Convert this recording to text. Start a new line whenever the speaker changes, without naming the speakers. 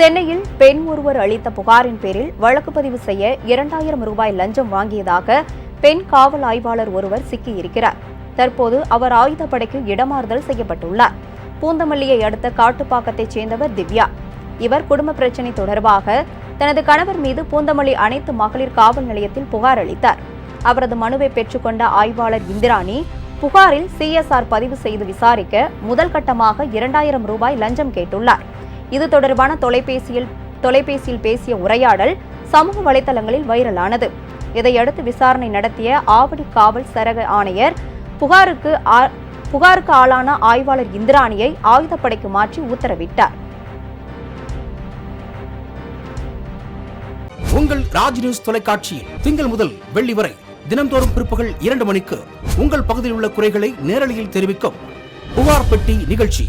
சென்னையில் பெண் ஒருவர் அளித்த புகாரின் பேரில் வழக்கு பதிவு செய்ய இரண்டாயிரம் ரூபாய் லஞ்சம் வாங்கியதாக பெண் காவல் ஆய்வாளர் ஒருவர் சிக்கியிருக்கிறார். தற்போது அவர் ஆயுதப்படைக்கு இடமாறுதல் செய்யப்பட்டுள்ளார். பூந்தமல்லியை அடுத்த காட்டுப்பாக்கத்தைச் சேர்ந்தவர் திவ்யா. இவர் குடும்ப பிரச்சினை தொடர்பாக தனது கணவர் மீது பூந்தமல்லி அனைத்து மகளிர் காவல் நிலையத்தில் புகார் அளித்தார். அவரது மனுவை பெற்றுக்கொண்ட ஆய்வாளர் இந்திராணி புகாரில் சிஎஸ்ஆர் பதிவு செய்து விசாரிக்க முதல் கட்டமாக இரண்டாயிரம் ரூபாய் லஞ்சம் கேட்டுள்ளார். இது தொடர்பான தொலைபேசியில் தொலைபேசியில் பேசிய உரையாடல் சமூக வலைதளங்களில் வைரலானது. இதையடுத்து விசாரணை நடத்திய ஆவடி காவல் சரக ஆணையர் புகாருக்கு ஆ- புகாருக்கு ஆளான ஆய்வாளர் இந்திராணியை ஆயுதப்படைக்கு மாற்றி உத்தரவிட்டார்.
உங்கள் ராஜ் நியூஸ் தொலைக்காட்சியில் திங்கள் முதல் வெள்ளி வரை தினம்தோறும் பிற்பகல் இரண்டு மணிக்கு உங்கள் பகுதியில் உள்ள குறைகளை நேரலையில் தெரிவிக்கும் புகார் பெட்டி நிகழ்ச்சி.